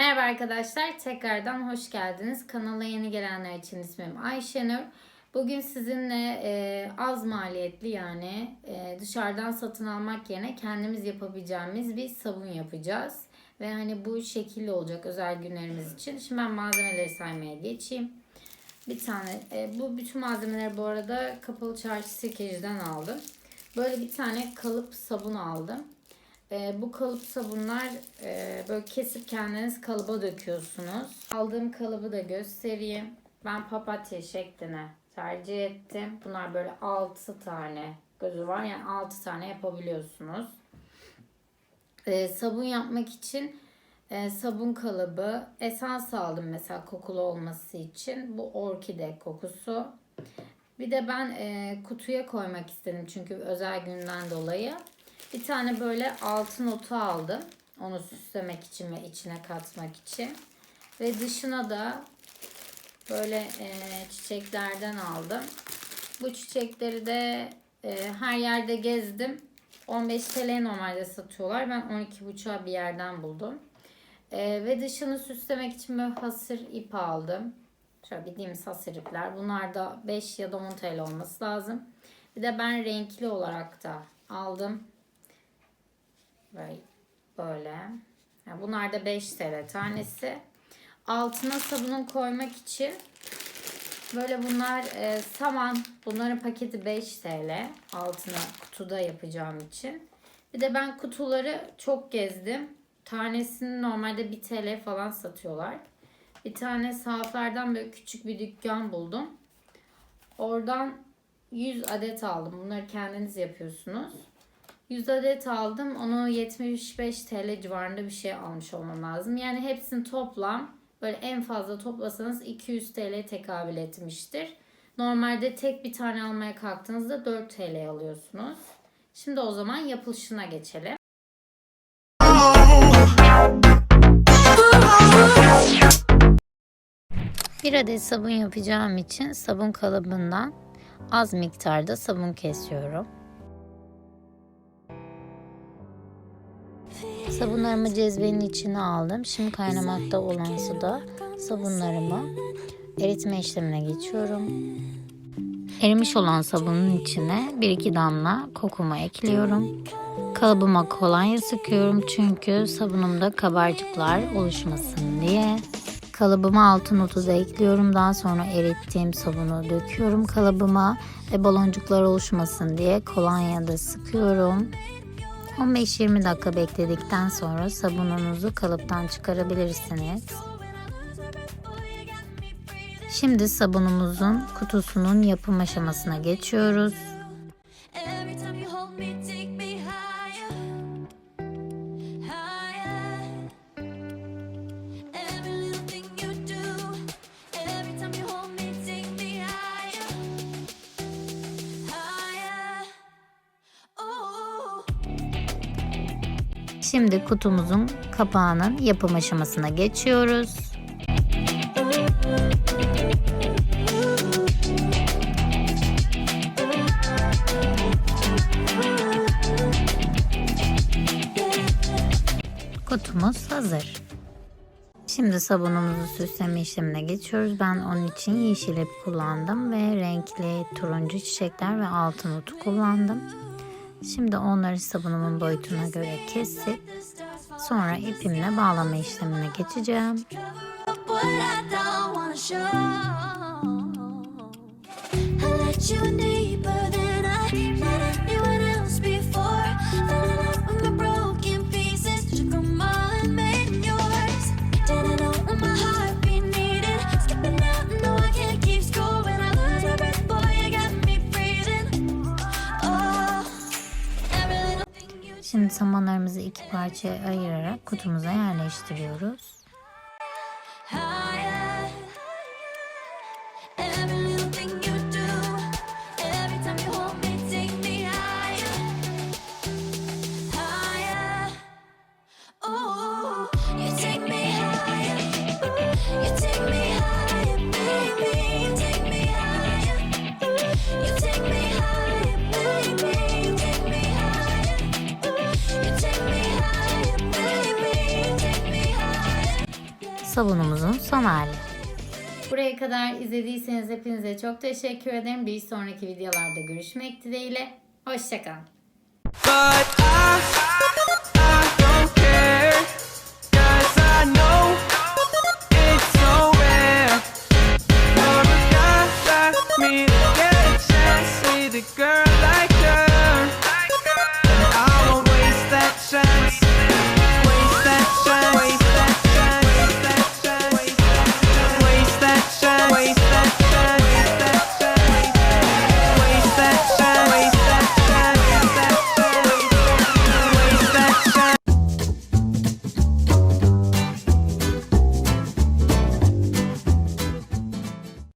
Merhaba arkadaşlar, tekrardan hoş geldiniz. Kanala yeni gelenler için ismim Ayşenur. Bugün sizinle e, az maliyetli yani e, dışarıdan satın almak yerine kendimiz yapabileceğimiz bir sabun yapacağız. Ve hani bu şekilli olacak özel günlerimiz için. Şimdi ben malzemeleri saymaya geçeyim. Bir tane, e, bu bütün malzemeleri bu arada Kapalı Çarşı Sirkeci'den aldım. Böyle bir tane kalıp sabun aldım. E, bu kalıp sabunlar e, böyle kesip kendiniz kalıba döküyorsunuz. Aldığım kalıbı da göstereyim. Ben papatya şekline tercih ettim. Bunlar böyle 6 tane gözü var. Yani 6 tane yapabiliyorsunuz. E, sabun yapmak için e, sabun kalıbı, esans aldım mesela kokulu olması için. Bu orkide kokusu. Bir de ben e, kutuya koymak istedim çünkü özel günden dolayı. Bir tane böyle altın otu aldım. Onu süslemek için ve içine katmak için. Ve dışına da böyle e, çiçeklerden aldım. Bu çiçekleri de e, her yerde gezdim. 15 TL normalde satıyorlar. Ben 12,5'a bir yerden buldum. E, ve dışını süslemek için böyle hasır ip aldım. Şöyle bildiğimiz hasır ipler. Bunlar da 5 ya da 10 TL olması lazım. Bir de ben renkli olarak da aldım. Böyle. Yani bunlar da 5 TL tanesi. Altına sabunun koymak için böyle bunlar e, saman. Bunların paketi 5 TL. Altına kutuda yapacağım için. Bir de ben kutuları çok gezdim. Tanesini normalde 1 TL falan satıyorlar. Bir tane sahaflardan böyle küçük bir dükkan buldum. Oradan 100 adet aldım. Bunları kendiniz yapıyorsunuz. 100 adet aldım. Onu 75 TL civarında bir şey almış olmam lazım. Yani hepsini toplam böyle en fazla toplasanız 200 TL tekabül etmiştir. Normalde tek bir tane almaya kalktığınızda 4 TL alıyorsunuz. Şimdi o zaman yapılışına geçelim. Bir adet sabun yapacağım için sabun kalıbından az miktarda sabun kesiyorum. Sabunlarımı cezvenin içine aldım. Şimdi kaynamakta olan suda sabunlarımı eritme işlemine geçiyorum. Erimiş olan sabunun içine 1-2 damla kokuma ekliyorum. Kalıbıma kolonya sıkıyorum çünkü sabunumda kabarcıklar oluşmasın diye. Kalıbıma altın notu da ekliyorum. Daha sonra erittiğim sabunu döküyorum kalıbıma ve baloncuklar oluşmasın diye kolonya da sıkıyorum. 15-20 dakika bekledikten sonra sabununuzu kalıptan çıkarabilirsiniz. Şimdi sabunumuzun kutusunun yapım aşamasına geçiyoruz. Şimdi kutumuzun kapağının yapım aşamasına geçiyoruz. Kutumuz hazır. Şimdi sabunumuzu süsleme işlemine geçiyoruz. Ben onun için yeşil ip kullandım ve renkli turuncu çiçekler ve altın otu kullandım. Şimdi onları sabunumun boyutuna göre kesip sonra ipimle bağlama işlemine geçeceğim. But Şimdi samanlarımızı iki parçaya ayırarak kutumuza yerleştiriyoruz. Sabunumuzun son hali. Buraya kadar izlediyseniz hepinize çok teşekkür ederim. Bir sonraki videolarda görüşmek dileğiyle. Hoşçakalın.